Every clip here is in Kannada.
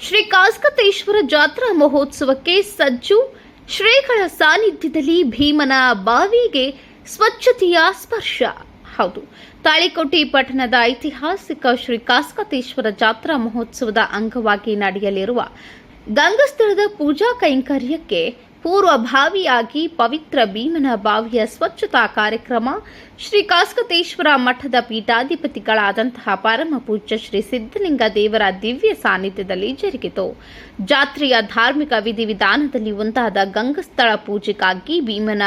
ಶ್ರೀ ಕಾಸ್ಕತೇಶ್ವರ ಜಾತ್ರಾ ಮಹೋತ್ಸವಕ್ಕೆ ಸಜ್ಜು ಶ್ರೀಗಳ ಸಾನ್ನಿಧ್ಯದಲ್ಲಿ ಭೀಮನ ಬಾವಿಗೆ ಸ್ವಚ್ಛತೆಯ ಸ್ಪರ್ಶ. ಹೌದು, ತಾಳಿಕೋಟೆ ಪಟ್ಟಣದ ಐತಿಹಾಸಿಕ ಶ್ರೀ ಕಾಸ್ಕತೇಶ್ವರ ಜಾತ್ರಾ ಮಹೋತ್ಸವದ ಅಂಗವಾಗಿ ನಡೆಯಲಿರುವ ಗಂಗಸ್ಥಳದ ಪೂಜಾ ಕೈಂಕರ್ಯಕ್ಕೆ ಪೂರ್ವಭಾವಿಯಾಗಿ ಪವಿತ್ರ ಭೀಮನ ಬಾವಿಯ ಸ್ವಚ್ಛತಾ ಕಾರ್ಯಕ್ರಮ ಶ್ರೀ ಕಾಸ್ಕತೇಶ್ವರ ಮಠದ ಪೀಠಾಧಿಪತಿಗಳಾದಂತಹ ಪರಮ ಪೂಜ್ಯ ಶ್ರೀ ಸಿದ್ಧಲಿಂಗ ದೇವರ ದಿವ್ಯ ಸಾನ್ನಿಧ್ಯದಲ್ಲಿ ಜರುಗಿತು. ಜಾತ್ರೆಯ ಧಾರ್ಮಿಕ ವಿಧಿವಿಧಾನದಲ್ಲಿ ಒಂದಾದ ಗಂಗಸ್ಥಳ ಪೂಜೆಗಾಗಿ ಭೀಮನ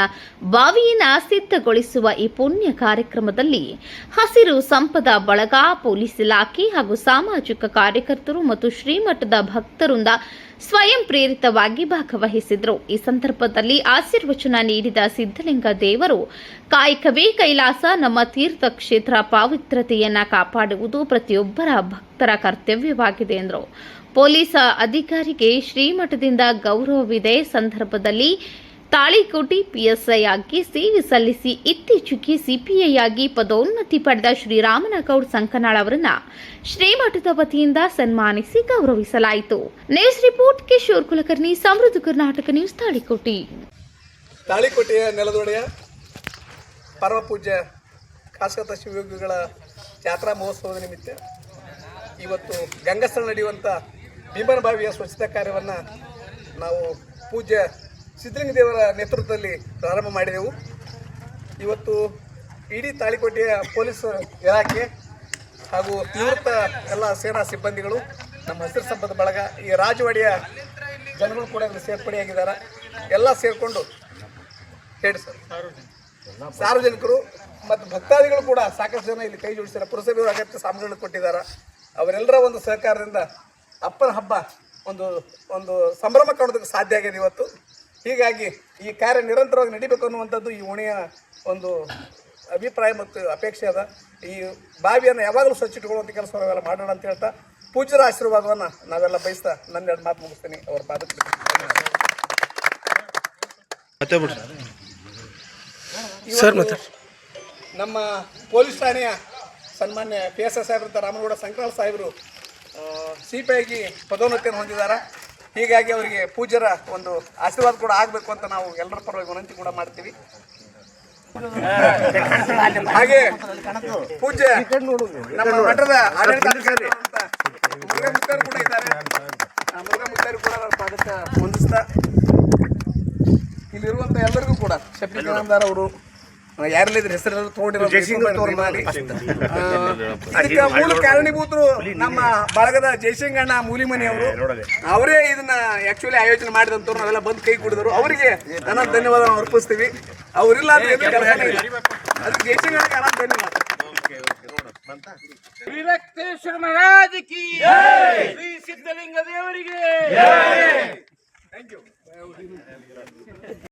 ಬಾವಿಯನ್ನ ಸಿದ್ಧಗೊಳಿಸುವ ಈ ಪುಣ್ಯ ಕಾರ್ಯಕ್ರಮದಲ್ಲಿ ಹಸಿರು ಸಂಪದ ಬಳಗ, ಪೊಲೀಸ್ ಇಲಾಖೆ ಹಾಗೂ ಸಾಮಾಜಿಕ ಕಾರ್ಯಕರ್ತರು ಮತ್ತು ಶ್ರೀಮಠದ ಭಕ್ತರಿಂದ ಸ್ವಯಂ ಪ್ರೇರಿತವಾಗಿ ಭಾಗವಹಿಸಿದರು. ಈ ಸಂದರ್ಭದಲ್ಲಿ ಆಶೀರ್ವಚನ ನೀಡಿದ ಸಿದ್ಧಲಿಂಗ ದೇವರು, ಕಾಯಕವೇ ಕೈಲಾಸ, ನಮ್ಮ ತೀರ್ಥ ಕ್ಷೇತ್ರ ಪಾವಿತ್ರತೆಯನ್ನು ಕಾಪಾಡುವುದು ಪ್ರತಿಯೊಬ್ಬರ ಭಕ್ತರ ಕರ್ತವ್ಯವಾಗಿದೆ ಎಂದರು. ಪೊಲೀಸ್ ಅಧಿಕಾರಿಗೆ ಶ್ರೀಮಠದಿಂದ ಗೌರವವಿದೆ. ಸಂದರ್ಭದಲ್ಲಿ ತಾಳಿಕೋಟಿ ಪಿಎಸ್ಐ ಆಗಿ ಸೇವೆ ಸಲ್ಲಿಸಿ ಇತ್ತೀಚೆಗೆ ಸಿಪಿಐ ಆಗಿ ಪದೋನ್ನತಿ ಪಡೆದ ಶ್ರೀರಾಮನಗೌಡ್ ಸಂಕನಾಳ್ ಅವರನ್ನ ಶ್ರೀಮಠದ ವತಿಯಿಂದ ಸನ್ಮಾನಿಸಿ ಗೌರವಿಸಲಾಯಿತು. News report, Kishore Kulkarni, Samruddha Karnataka news, Talikoti. ತಾಳಿಕೋಟೆಯ ನೆಲದೊಡೆಯ ಪರಮ ಪೂಜ್ಯ ಕಾಸಕತ ಶಿವಯೋಗಿಗಳ ಜಾತ್ರಾ ಮಹೋತ್ಸವದ ನಿಮಿತ್ತ ಇವತ್ತು ಗಂಗಸ್ಥಳ ನಡೆಯುವಂಥ ಭೀಮನ ಬಾವಿಯ ಸ್ವಚ್ಛತಾ ಕಾರ್ಯವನ್ನು ನಾವು ಪೂಜ್ಯ ಸಿದ್ಧಲಿಂಗ ದೇವರ ನೇತೃತ್ವದಲ್ಲಿ ಪ್ರಾರಂಭ ಮಾಡಿದೆವು. ಇವತ್ತು ಇಡೀ ತಾಳಿಕೋಟೆಯ ಪೊಲೀಸ್ ಇಲಾಖೆ ಹಾಗೂ ನಿವೃತ್ತ ಎಲ್ಲ ಸೇನಾ ಸಿಬ್ಬಂದಿಗಳು, ನಮ್ಮ ಹಸಿರು ಸಂಪದ ಬಳಗ, ಈ ರಾಜವಾಡಿಯ ಜನಗಳು ಕೂಡ ಸೇರ್ಪಡೆಯಾಗಿದ್ದಾರೆ. ಎಲ್ಲ ಸೇರಿಕೊಂಡು ಹೇಳಿ ಸರ್. ಸಾರ್ವಜನಿಕರು ಮತ್ತು ಭಕ್ತಾದಿಗಳು ಕೂಡ ಸಾಕಷ್ಟು ಜನ ಇಲ್ಲಿ ಕೈ ಜೋಡಿಸಿದ್ದಾರೆ. ಪುರಸಭೆಯವರು ಅಗತ್ಯ ಸಾಮಗ್ರಿಗಳು ಕೊಟ್ಟಿದ್ದಾರೆ. ಅವರೆಲ್ಲರ ಒಂದು ಸಹಕಾರದಿಂದ ಅಪ್ಪನ ಹಬ್ಬ ಒಂದು ಒಂದು ಸಂಭ್ರಮ ಕಾಣೋದಕ್ಕೆ ಸಾಧ್ಯ ಆಗಿದೆ ಇವತ್ತು. ಹೀಗಾಗಿ ಈ ಕಾರ್ಯ ನಿರಂತರವಾಗಿ ನಡಿಬೇಕು ಅನ್ನುವಂಥದ್ದು ಈ ಓಣಿಯ ಒಂದು ಅಭಿಪ್ರಾಯ ಮತ್ತು ಅಪೇಕ್ಷೆ ಅದ. ಈ ಬಾವಿಯನ್ನು ಯಾವಾಗಲೂ ಸ್ವಚ್ಛಿಟ್ಟುಕೊಳ್ಳುವಂಥ ಕೆಲಸ ನಾವೆಲ್ಲ ಮಾಡೋಣ ಅಂತ ಹೇಳ್ತಾ ಪೂಜ್ಯರ ಆಶೀರ್ವಾದವನ್ನು ನಾವೆಲ್ಲ ಬಯಸ್ತಾ ನನ್ನ ಎರಡು ಮಾತು ಮುಗಿಸ್ತೀನಿ. ಅವ್ರ ಪಾದಕ್ಕೆ ಮತ್ತೆ ನಮ್ಮ ಪೊಲೀಸ್ ಠಾಣೆಯ ಸನ್ಮಾನ್ಯ ಪಿ ಎಸ್ ಎಸ್ ಸಾಹೇಬ್ರಂತ ರಾಮನಗೌಡ ಸಂಕ್ರಾಲ್ ಸಾಹೇಬರು ಸಿಪಿಐಗೆ ಪಿ ಐಗೆ ಪದೋನ್ನತಿಯನ್ನು ಹೊಂದಿದ್ದಾರೆ. ಹೀಗಾಗಿ ಅವರಿಗೆ ಪೂಜರ ಒಂದು ಆಶೀರ್ವಾದ ಕೂಡ ಆಗಬೇಕು ಅಂತ ನಾವು ಎಲ್ಲರ ಪರವಾಗಿ ವಿನಂತಿ ಕೂಡ ಮಾಡ್ತೀವಿ. ಹಾಗೆ ಪೂಜೆ ನಮ್ಮ ಮಠದ ಮುರುಘಾ ಮುತ್ತರು ಕೂಡ ಇದ್ದಾರೆ. ಮುರುಘಾ ಕೂಡ ಹೊಂದಿಸ್ತಾ ಇಲ್ಲಿರುವಂತ ಎಲ್ಲರಿಗೂ ಕೂಡ ಶಫೀಕಾನಂದಾರ್ ಅವರು ಯಾರಲ್ಲಿದ್ರೆ ಹೆಸರು ತಗೊಂಡಿರೋ ಮಾಡಿ. ಇದಕ್ಕೆ ಮೂಲ ಕಾರಣೀಭೂತರು ನಮ್ಮ ಬಳಗದ ಜಯಸಿಂಗಣ್ಣ ಮೂಲಿಮನಿ ಅವರು ಅವರೇ ಇದನ್ನ ಆಕ್ಚುಲಿ ಆಯೋಜನೆ ಮಾಡಿದಂತವ್ರು ನಾವೆಲ್ಲ ಬಂದು ಕೈ ಕುಡಿದ್ರು. ಅವರಿಗೆ ನನ್ನ ಧನ್ಯವಾದ ಅರ್ಪಿಸ್ತೀವಿ. ಅವರಿಲ್ಲ ಅದಕ್ಕೆ ಜಯಸಿಂಗಣ್ಣಗೆ ಅನಂತ ಧನ್ಯವಾದ. ವಿರಕ್ತೇಶ್ವರ ಮಹಾರಾಜ ಕಿ ಶ್ರೀ ಸಿದ್ಧಲಿಂಗ ದೇವರಿಗೆ